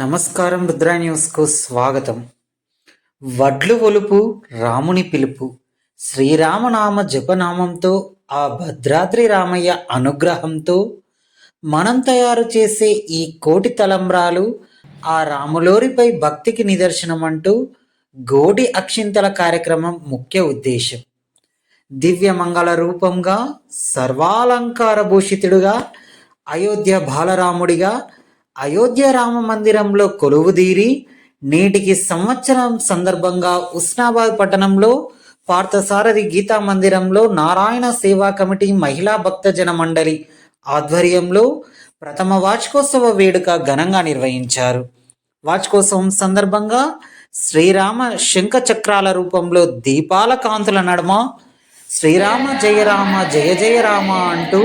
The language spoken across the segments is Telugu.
నమస్కారం రుద్రా న్యూస్కు స్వాగతం. వడ్లు ఒలుపు రాముని పిలుపు. శ్రీరామనామ జపనామంతో ఆ భద్రాద్రి రామయ్య అనుగ్రహంతో మనం తయారు చేసే ఈ కోటి తలంబ్రాలు ఆ రాములోరిపై భక్తికి నిదర్శనం అంటూ గోడి అక్షింతల కార్యక్రమం ముఖ్య ఉద్దేశం. దివ్య మంగళ రూపంగా సర్వాలంకార భూషితుడుగా అయోధ్య బాలరాముడిగా అయోధ్య రామ మందిరంలో కొలువుదీరి నేటికి సంవత్సరం సందర్భంగా ఉస్నాబాద్ పట్టణంలో పార్థసారథి గీతా మందిరంలో నారాయణ సేవా కమిటీ మహిళా భక్తజన మండలి ఆధ్వర్యంలో ప్రథమ వార్షికోత్సవ వేడుక ఘనంగా నిర్వహించారు. వార్షికోత్సవం సందర్భంగా శ్రీరామ శంఖ చక్రాల రూపంలో దీపాల కాంతుల నడుమ శ్రీరామ జయ రామ జయ జయ రామ అంటూ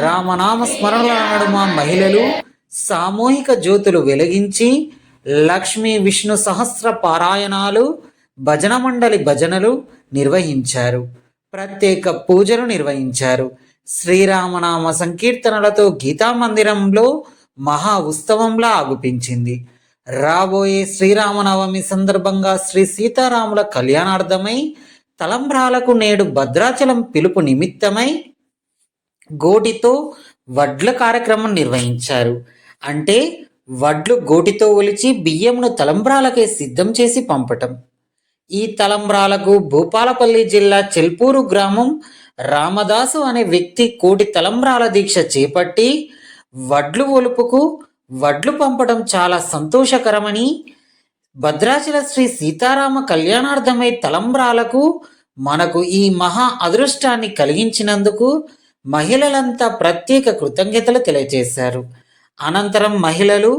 రామనామ స్మరణల నడుమ మహిళలు సామూహిక జ్యోతులు వెలిగించి లక్ష్మీ విష్ణు సహస్ర పారాయణాలు భజన మండలి భజనలు నిర్వహించారు. ప్రత్యేక పూజలు నిర్వహించారు. శ్రీరామనామ సంకీర్తనలతో గీతా మందిరంలో మహా ఉత్సవంలా ఆగుపించింది. రాబోయే శ్రీరామనవమి సందర్భంగా శ్రీ సీతారాముల కళ్యాణార్థమై తలంబ్రాలకు నేడు భద్రాచలం పిలుపు నిమిత్తమై గోటితో వడ్ల కార్యక్రమం నిర్వహించారు. అంటే వడ్లు గోటితో ఒలిచి బియ్యంను తలంబ్రాలకే సిద్ధం చేసి పంపటం. ఈ తలంబ్రాలకు భూపాలపల్లి జిల్లా చెల్పూరు గ్రామం రామదాసు అనే వ్యక్తి కోటి తలంబ్రాల దీక్ష చేపట్టి వడ్లు ఒలుపుకు వడ్లు పంపడం చాలా సంతోషకరమని భద్రాచల శ్రీ సీతారామ కళ్యాణార్థమై తలంబ్రాలకు మనకు ఈ మహా అదృష్టాన్ని కలిగించినందుకు మహిళలంతా ప్రత్యేక కృతజ్ఞతలు తెలియజేశారు. అనంతరం మహిళలు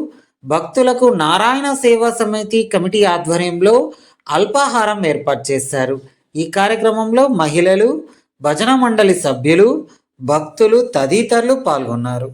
భక్తులకు నారాయణ సేవా సమితి కమిటీ ఆధ్వర్యంలో అల్పాహారం ఏర్పాటు చేశారు. ఈ కార్యక్రమంలో మహిళలు భజన మండలి సభ్యులు భక్తులు తదితరులు పాల్గొన్నారు.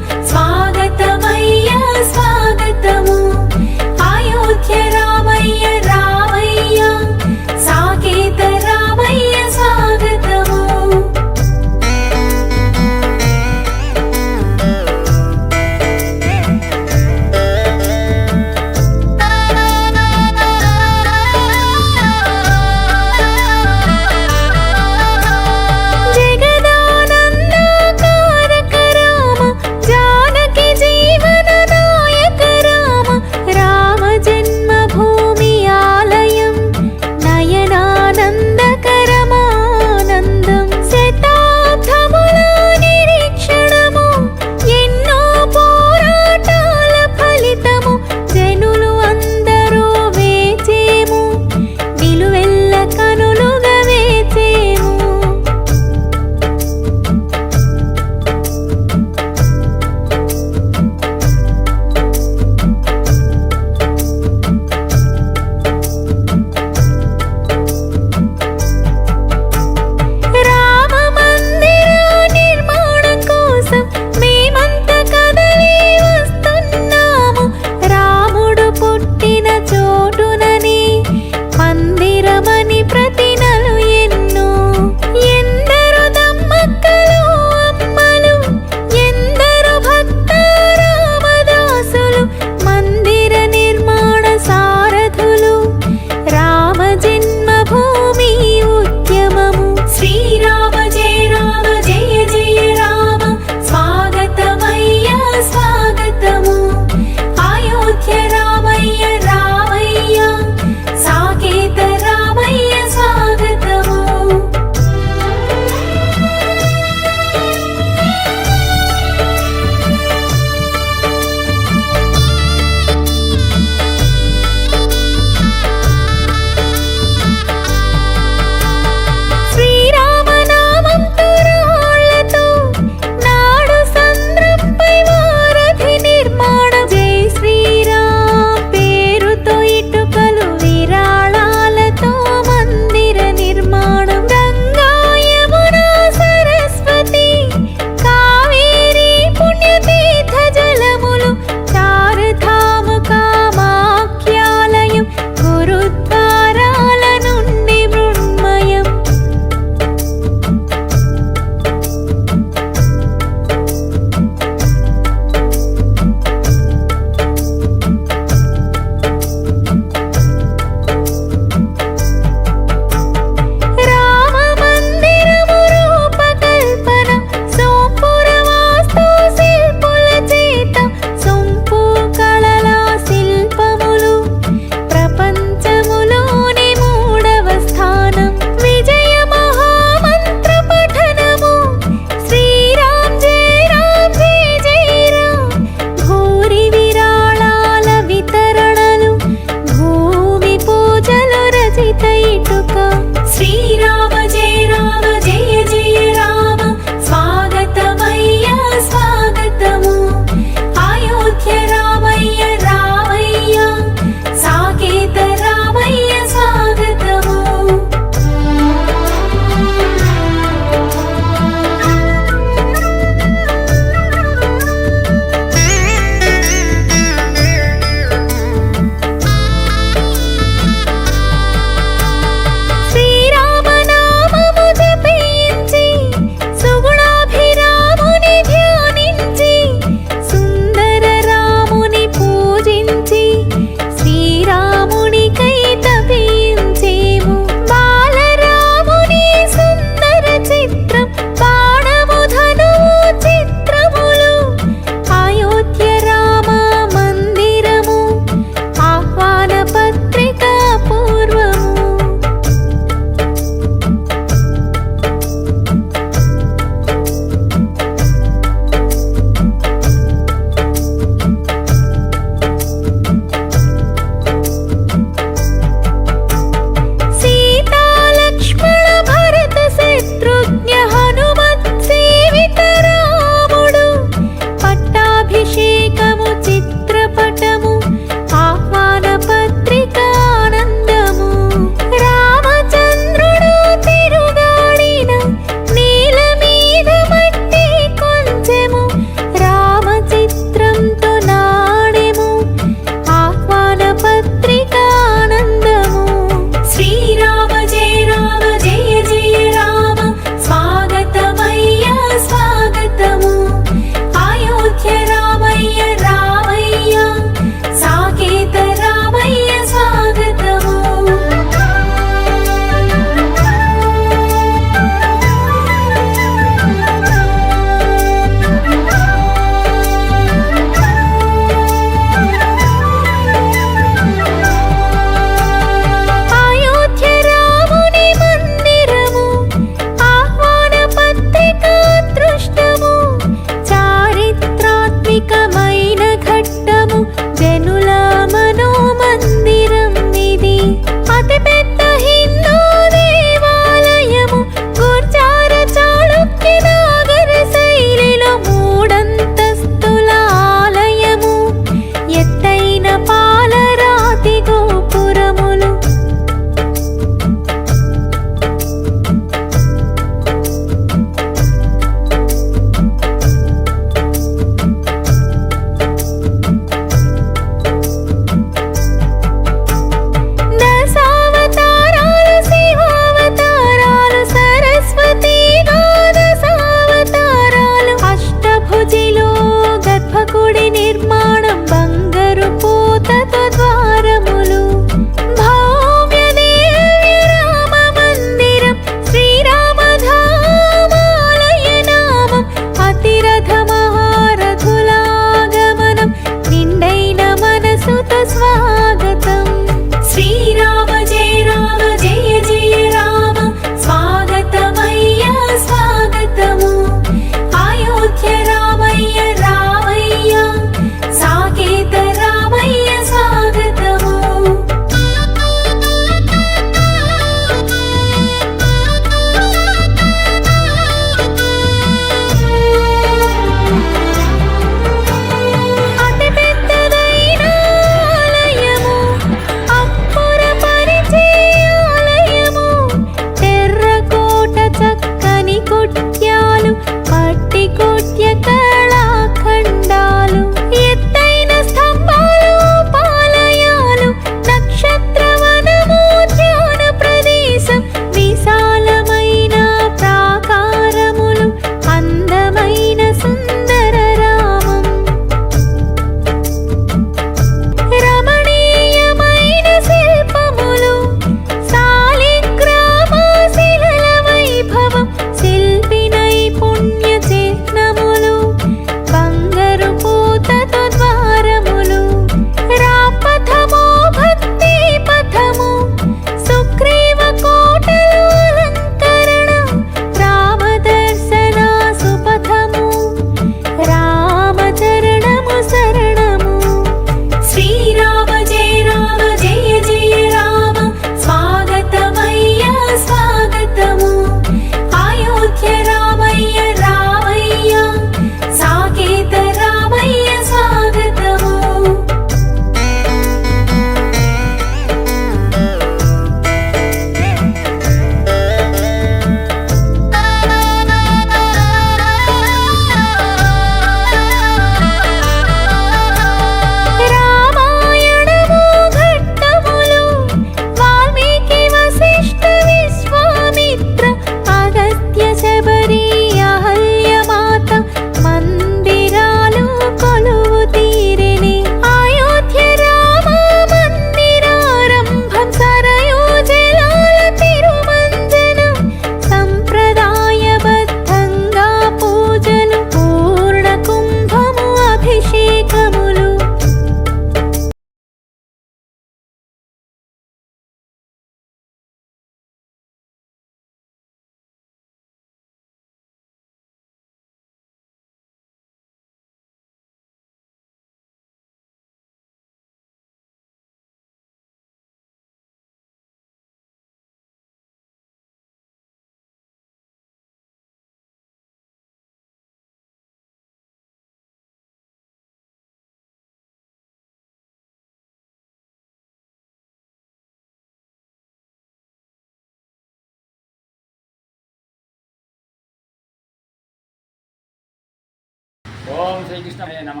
శ్రీకృష్ణ నమ.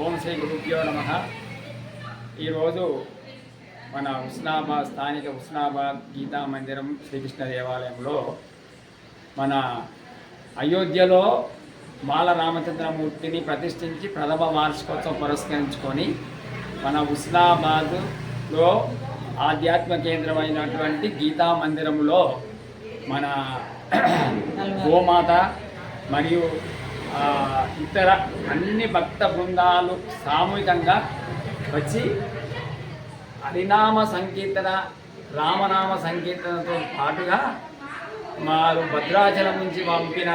ఓం శ్రీ గురుభ్యో నమ. ఈరోజు మన ఉస్నాబాద్ స్థానిక ఉస్నాబాద్ గీతా మందిరం శ్రీకృష్ణ దేవాలయంలో మన అయోధ్యలో బాల రామచంద్రమూర్తిని ప్రతిష్ఠించి ప్రథమ వార్షికోత్సవం పురస్కరించుకొని మన ఉస్నాబాద్లో ఆధ్యాత్మ కేంద్రమైనటువంటి గీతా మందిరంలో మన గోమాత మరియు ఇతర అన్ని భక్త బృందాలు సామూహికంగా వచ్చి హరినామ సంకీర్తన రామనామ సంకీర్తనతో పాటుగా మారు భద్రాచలం నుంచి పంపిన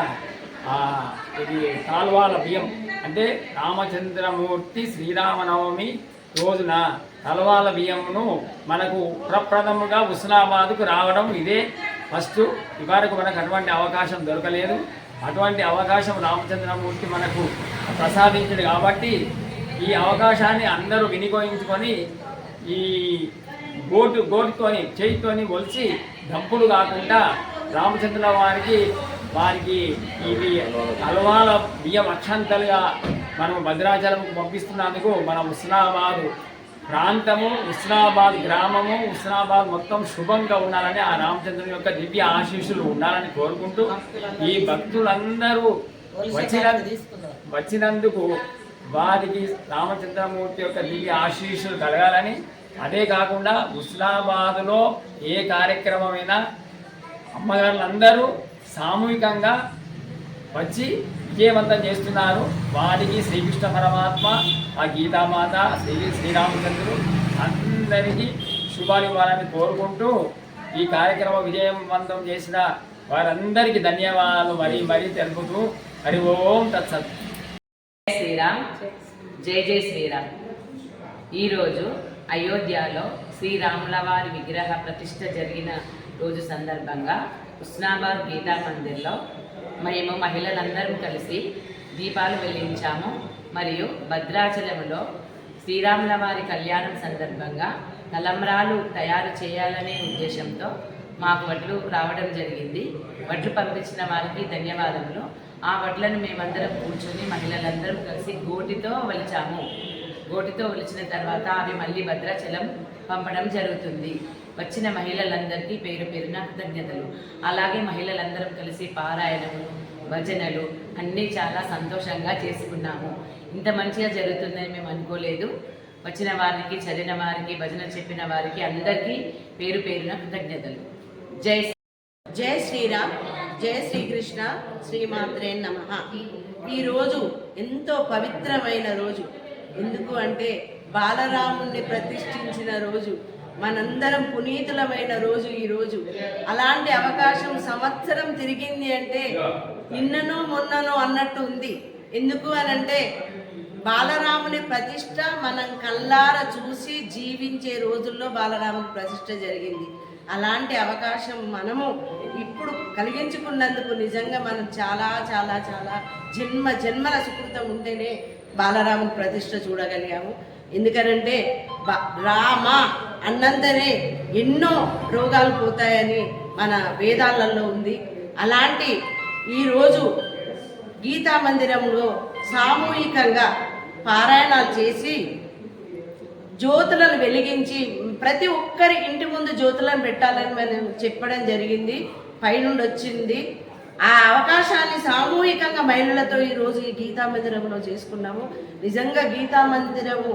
ఇది తాల్వాల బియ్యం. అంటే రామచంద్రమూర్తి శ్రీరామనవమి రోజున తలవాల బియ్యమును మనకు ప్రప్రథముగా హుస్నాబాద్కు రావడం ఇదే ఫస్ట్. ఇవరకు మనకు అటువంటి అవకాశం దొరకలేదు. అటువంటి అవకాశం రామచంద్రమూర్తి మనకు ప్రసాదించింది కాబట్టి ఈ అవకాశాన్ని అందరూ వినియోగించుకొని ఈ గోటు గోటుతోని చేయితోని ఒలిచి డంపులు కాకుండా రామచంద్ర వారికి వారికి ఇవి అలవాల బియ్యం అక్షంతలుగా మనం భద్రాచలంకు పంపిస్తున్నందుకు మన ఉస్నాబాద్ ప్రాంతము ఉస్నాబాద్ గ్రామము ఉస్నాబాద్ మొత్తం శుభంగా ఉండాలని ఆ రామచంద్రుని యొక్క దివ్య ఆశీస్సులు ఉండాలని కోరుకుంటూ ఈ భక్తులందరూ వచ్చిన వచ్చినందుకు వారికి రామచంద్రమూర్తి యొక్క దివ్య ఆశీస్సులు కలగాలని. అదే కాకుండా ఉస్నాబాద్లో ఏ కార్యక్రమమైనా అమ్మగారులందరూ సామూహికంగా వచ్చి విజయవంతం చేస్తున్నారు. వారికి శ్రీకృష్ణ పరమాత్మ ఆ గీతామాత శ్రీ శ్రీరామచంద్రుడు అందరికీ శుభాలు ఇవ్వాలని కోరుకుంటూ ఈ కార్యక్రమం విజయవంతం చేసిన వారందరికీ ధన్యవాదాలు. మరీ మరీ తెలుపుతూ హరి ఓం తత్సత్. జై శ్రీరామ్. జై జై శ్రీరామ్. ఈరోజు అయోధ్యలో శ్రీరాముల వారి విగ్రహ ప్రతిష్ట జరిగిన రోజు సందర్భంగా ఉస్నాబాద్ గీతా మందిర్లో మేము మహిళలందరం కలిసి దీపాలు వెలిగించాము. మరియు భద్రాచలంలో శ్రీరాముల వారి కళ్యాణం సందర్భంగా తలంబ్రాలు తయారు చేయాలనే ఉద్దేశంతో మాకు వడ్లు రావడం జరిగింది. వడ్లు పంపించిన వారికి ధన్యవాదములు. ఆ వడ్లను మేమందరం కూర్చొని మహిళలందరం కలిసి గోటితో వలిచాము. గోటితో వలిచిన తర్వాత అవి మళ్ళీ భద్రాచలం పంపడం జరుగుతుంది. వచ్చిన మహిళలందరికీ పేరు పేరున కృతజ్ఞతలు. అలాగే మహిళలందరం కలిసి పారాయణము భజనలు అన్నీ చాలా సంతోషంగా చేసుకున్నాము. ఇంత మంచిగా జరుగుతుందని మేము అనుకోలేదు. వచ్చిన వారికి చదివిన వారికి భజన చెప్పిన వారికి అందరికీ పేరు పేరున కృతజ్ఞతలు. జై జై శ్రీరామ్ జై శ్రీకృష్ణ శ్రీమాత్రే నమ. ఈరోజు ఎంతో పవిత్రమైన రోజు. ఎందుకు అంటే బాలరాముణ్ణి ప్రతిష్ఠించిన రోజు. మనందరం పునీతులమైన రోజు ఈ రోజు. అలాంటి అవకాశం సంవత్సరం తిరిగింది అంటే నిన్ననో మొన్ననో అన్నట్టు ఉంది. ఎందుకు అనంటే బాలరాముని ప్రతిష్ట మనం కల్లార చూసి జీవించే రోజుల్లో బాలరాముని ప్రతిష్ట జరిగింది. అలాంటి అవకాశం మనము ఇప్పుడు కలిగించుకున్నందుకు నిజంగా మనం చాలా చాలా చాలా జన్మ జన్మల సుకృతం ఉంటేనే బాలరాముని ప్రతిష్ట చూడగలిగాము. ఎందుకనంటే రామ అన్నంతనే ఎన్నో రోగాలు పోతాయని మన వేదాలలో ఉంది. అలాంటి ఈరోజు గీతా మందిరంలో సామూహికంగా పారాయణాలు చేసి జ్యోతులను వెలిగించి ప్రతి ఒక్కరి ఇంటి ముందు జ్యోతులను పెట్టాలని మనం చెప్పడం జరిగింది. పైనుండి వచ్చింది. ఆ అవకాశాన్ని సామూహికంగా మహిళలతో ఈరోజు ఈ గీతా మందిరంలో చేసుకున్నాము. నిజంగా గీతా మందిరము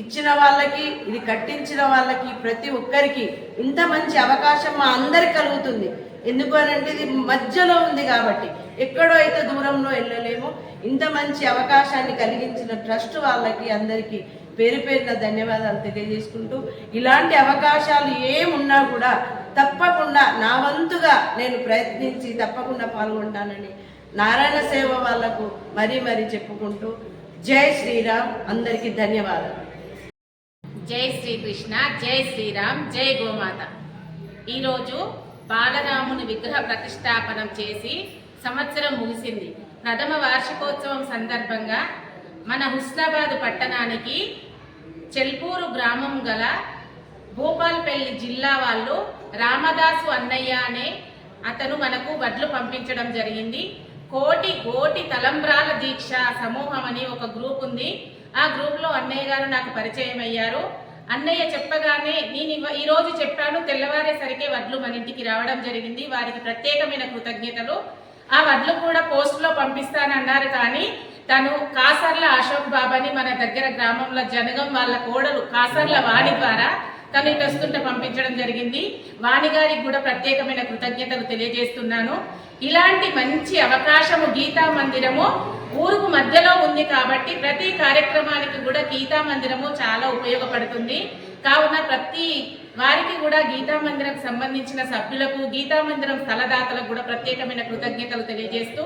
ఇచ్చిన వాళ్ళకి ఇది కట్టించిన వాళ్ళకి ప్రతి ఒక్కరికి ఇంత మంచి అవకాశం మా అందరికి కలుగుతుంది. ఎందుకు అని అంటే ఇది మధ్యలో ఉంది కాబట్టి. ఎక్కడో అయితే దూరంలో వెళ్ళలేము. ఇంత మంచి అవకాశాన్ని కలిగించిన ట్రస్ట్ వాళ్ళకి అందరికీ పేరు పేరున ధన్యవాదాలు తెలియజేసుకుంటూ ఇలాంటి అవకాశాలు ఏమున్నా కూడా తప్పకుండా నా వంతుగా నేను ప్రయత్నించి తప్పకుండా పాల్గొంటానని నారాయణ సేవ వాళ్ళకు మరీ మరీ చెప్పుకుంటూ జై శ్రీరామ్. అందరికీ ధన్యవాదాలు. జై శ్రీకృష్ణ జై శ్రీరామ్ జై గోమాత. ఈరోజు బాలరాముని విగ్రహ ప్రతిష్టాపనం చేసి సంవత్సరం ముగిసింది. ప్రథమ వార్షికోత్సవం సందర్భంగా మన హుస్నాబాద్ పట్టణానికి చెల్పూరు గ్రామం గల భూపాల్పల్లి జిల్లా వాళ్ళు రామదాసు అన్నయ్య అనే అతను మనకు వడ్లు పంపించడం జరిగింది. కోటి కోటి తలంబ్రాల దీక్ష సమూహం అని ఒక గ్రూప్ ఉంది. ఆ గ్రూప్లో అన్నయ్య గారు నాకు పరిచయం అయ్యారు. అన్నయ్య చెప్పగానే నేను ఈరోజు ఈ రోజు చెప్పాను తెల్లవారేసరికి వడ్లు మన ఇంటికి రావడం జరిగింది. వారికి ప్రత్యేకమైన కృతజ్ఞతలు. ఆ వడ్లు కూడా పోస్ట్లో పంపిస్తానన్నారు కానీ తను కాసర్ల అశోక్ బాబాని మన దగ్గర గ్రామంలో జనగం వాళ్ళ కోడలు కాసర్ల వాణి ద్వారా తను ఇటు వస్తుంటే పంపించడం జరిగింది. వాణి గారికి కూడా ప్రత్యేకమైన కృతజ్ఞతలు తెలియజేస్తున్నాను. ఇలాంటి మంచి అవకాశము గీతా మందిరము ఊరుకు మధ్యలో ఉంది కాబట్టి ప్రతి కార్యక్రమానికి కూడా గీతా మందిరము చాలా ఉపయోగపడుతుంది. కావున ప్రతి వారికి కూడా గీతా మందిరం సంబంధించిన సభ్యులకు గీతా మందిరం స్థలదాతలకు కూడా ప్రత్యేకమైన కృతజ్ఞతలు తెలియజేస్తూ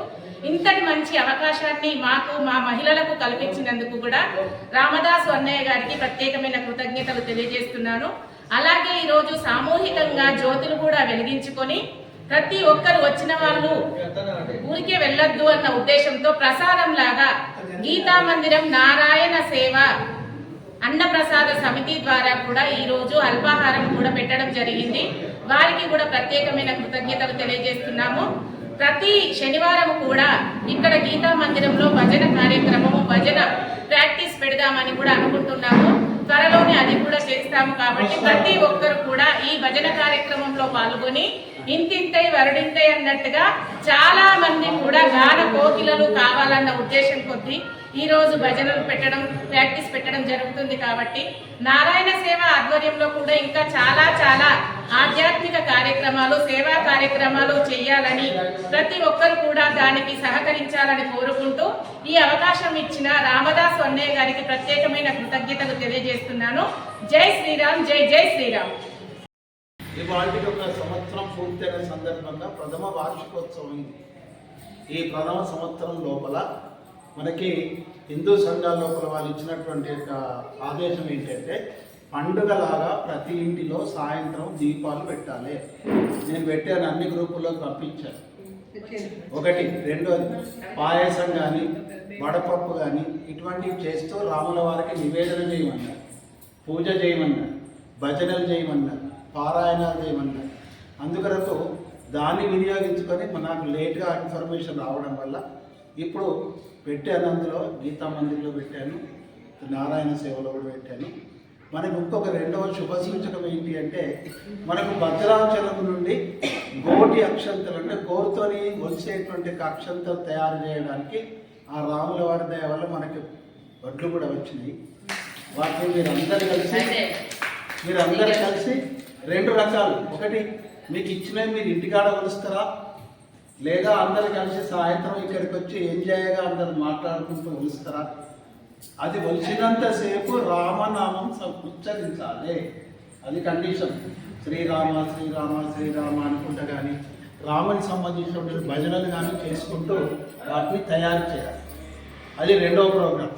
ఇంతటి మంచి అవకాశాన్ని మాకు మా మహిళలకు కల్పించినందుకు కూడా రామదాసు అన్నయ్య గారికి ప్రత్యేకమైన కృతజ్ఞతలు తెలియజేస్తున్నాను. అలాగే ఈరోజు సామూహికంగా జ్యోతులు కూడా వెలిగించుకొని ప్రతి ఒక్కరు వచ్చిన వాళ్ళు ఊరికే వెళ్ళొద్దు అన్న ఉద్దేశంతో ప్రసాదం లాగా గీతా మందిరం నారాయణ సేవ అన్నప్రసాద సమితి ద్వారా కూడా ఈరోజు అల్పాహారం కూడా పెట్టడం జరిగింది. వారికి కూడా ప్రత్యేకమైన కృతజ్ఞతలు తెలియజేస్తున్నాము. ప్రతి శనివారం కూడా ఇక్కడ గీతా మందిరంలో భజన కార్యక్రమము భజన ప్రాక్టీస్ పెడదామని కూడా అనుకుంటున్నాము. త్వరలోనే అది కూడా చేస్తాము కాబట్టి ప్రతి ఒక్కరు కూడా ఈ భజన కార్యక్రమంలో పాల్గొని ఇంతింతై వరడింతై అన్నట్టుగా చాలా మంది కూడా గాన కోకిలలు కావాలన్న ఉద్దేశం కొద్దీ ఈరోజు భజనలు పెట్టడం ప్రాక్టీస్ పెట్టడం జరుగుతుంది కాబట్టి నారాయణ సేవ ఆధ్వర్యంలో కూడా ఇంకా చాలా చాలా ఆధ్యాత్మిక కార్యక్రమాలు సేవా కార్యక్రమాలు చేయాలని ప్రతి ఒక్కరు కూడా దానికి సహకరించాలని కోరుకుంటూ ఈ అవకాశం ఇచ్చిన రామదాస్ అన్నయ్య గారికి ప్రత్యేకమైన కృతజ్ఞతలు తెలియజేస్తున్నాను. జై శ్రీరామ్ జై జై శ్రీరామ్. ఇవాళకి ఒక సంవత్సరం పూర్తయిన సందర్భంగా ప్రథమ వార్షికోత్సవం ఈ ప్రథమ సంవత్సరం లోపల మనకి హిందూ సంఘాల లోపల వాళ్ళు ఇచ్చినటువంటి యొక్క ఆదేశం ఏంటంటే పండుగలాగా ప్రతి ఇంటిలో సాయంత్రం దీపాలు పెట్టాలి. నేను పెట్టాను అన్ని గ్రూపుల్లోకి పంపించాను. ఒకటి రెండోది పాయసం కానీ వడపప్పు కానీ ఇటువంటివి చేస్తూ రాముల వారికి నివేదన చేయమన్నారు. పూజ చేయమన్నారు భజనలు చేయమన్నారు పారాయణాలు చేయమన్నారు. అందుకొరకు దాన్ని వినియోగించుకొని నాకు లేట్గా ఇన్ఫర్మేషన్ రావడం వల్ల ఇప్పుడు పెట్టాను అందులో గీతా మందిర్లో పెట్టాను నారాయణ సేవలో కూడా పెట్టాను. మనకు ఇంకొక రెండవ శుభ సూచకం ఏంటి అంటే మనకు భద్రాచలం నుండి గోటి అక్షంతలు అంటే గోరుతోని ఒలిసేటువంటి అక్షంతలు తయారు చేయడానికి ఆ రాముల వారి దయ వల్ల మనకి వడ్లు కూడా వచ్చినాయి. వాటిని మీరు అందరు కలిసి మీరు అందరు కలిసి రెండు రకాలు. ఒకటి మీకు ఇచ్చినవి మీరు ఇంటికాడ కొలుస్తారా? లేదా అందరు కలిసి సాయంత్రం ఇక్కడికి వచ్చి ఎంజాయ్గా అందరు మాట్లాడుకుంటూ కొలుస్తారా అది వచ్చినంతసేపు రామనామం ఉచ్చరించాలి. అది కండిషన్ శ్రీరామ శ్రీరామ శ్రీరామ అనుకుంటా కానీ రామునికి సంబంధించినటువంటి భజనలు కానీ చేసుకుంటూ వాటిని తయారు చేయాలి. అది రెండో ప్రోగ్రాం.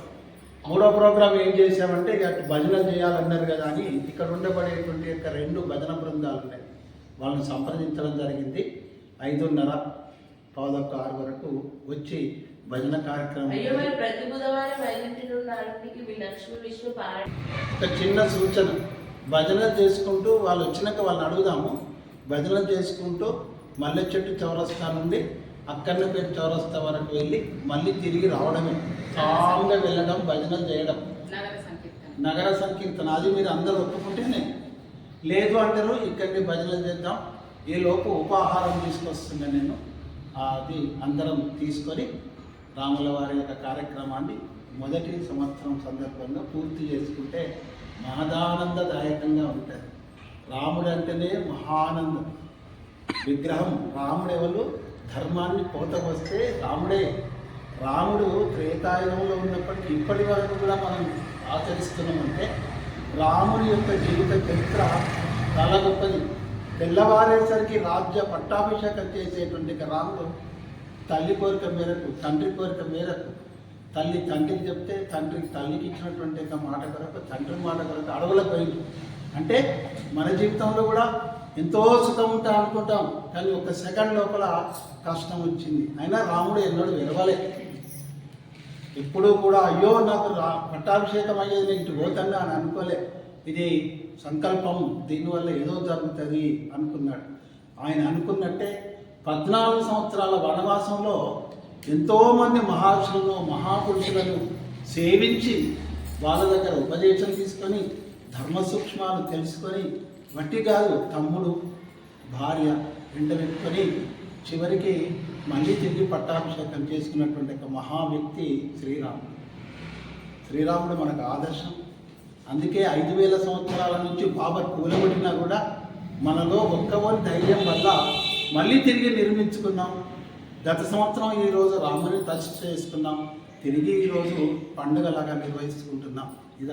మూడో ప్రోగ్రాం ఏం చేసామంటే ఇక భజనలు చేయాలన్నారు కదా అని ఇక్కడ ఉండబడేటువంటి యొక్క రెండు భజన బృందాలు ఉన్నాయి. వాళ్ళని సంప్రదించడం జరిగింది. ఐదున్నర పావుదొక్క ఆరు వరకు వచ్చి భజన కార్యక్రమం ఒక చిన్న సూచన. భజనలు చేసుకుంటూ వాళ్ళు వచ్చినాక వాళ్ళని అడుగుదాము. భజనలు చేసుకుంటూ మల్లె చెట్టు చౌరస్తా నుండి అక్కన్నపేట చౌరస్తా వరకు వెళ్ళి మళ్ళీ తిరిగి రావడమే. సాంగా వెళ్ళడం భజనలు చేయడం. నగర సంకీర్తన. అది మీరు అందరూ ఒప్పుకుంటేనే. లేదు అంటారు ఇక్కడిని భజనలు చేద్దాం. ఈ లోపు ఉపాహారం తీసుకొస్తున్నా నేను. అది అందరం తీసుకొని రాముల వారి యొక్క కార్యక్రమాన్ని మొదటి సంవత్సరం సందర్భంగా పూర్తి చేసుకుంటే మహదానందదాయకంగా ఉంటుంది. రాముడు అంటేనే మహానందం. విగ్రహం రాముడు ఎవరు ధర్మాన్ని పోతకొస్తే రాముడే. రాముడు త్రేతాయుగంలో ఉన్నప్పటికీ ఇప్పటి వరకు కూడా మనం ఆచరిస్తున్నామంటే రాముడి యొక్క జీవిత చరిత్ర చాలా గొప్పది. తెల్లవారేసరికి రాజ్య పట్టాభిషేకం చేసేటువంటి రాముడు తల్లి కోరిక మేరకు తండ్రి కోరిక మేరకు తల్లి తండ్రికి చెప్తే తండ్రికి తల్లికి ఇచ్చినటువంటి మాట కొరకు తండ్రి మాట కొరకు అడవులకు పోయింది. అంటే మన జీవితంలో కూడా ఎంతో సుఖం ఉంటా అనుకుంటాం కానీ ఒక సెకండ్ లోపల కష్టం వచ్చింది. అయినా రాముడు ఎన్నడూ విరవలే. ఎప్పుడూ కూడా అయ్యో నాకు పట్టాభిషేకం అయ్యేది నేను ఇటు పోతాను అని అనుకోలే. ఇది సంకల్పం దీనివల్ల ఏదో జరుగుతుంది అనుకున్నాడు. ఆయన అనుకున్నట్టే పద్నాలుగు సంవత్సరాల వనవాసంలో ఎంతోమంది మహర్షులను మహాపురుషులను సేవించి వాళ్ళ దగ్గర ఉపదేశం తీసుకొని ధర్మ సూక్ష్మాలు తెలుసుకొని వట్టి కాదు తమ్ముడు భార్య వెంట పెట్టుకొని చివరికి మళ్ళీ తిరిగి పట్టాభిషేకం చేసుకున్నటువంటి ఒక మహా వ్యక్తి శ్రీరాముడు. శ్రీరాముడు మనకు ఆదర్శం. అందుకే ఐదు వేల సంవత్సరాల నుంచి బాబర్ కూలబడినా కూడా మనలో ఒక్కవని ధైర్యం వల్ల మళ్ళీ తిరిగి నిర్మించుకున్నాం. గత సంవత్సరం ఈరోజు రాముని టచ్ చేసుకున్నాం. తిరిగి ఈరోజు పండుగలాగా నిర్వహించుకుంటున్నాం. ఇది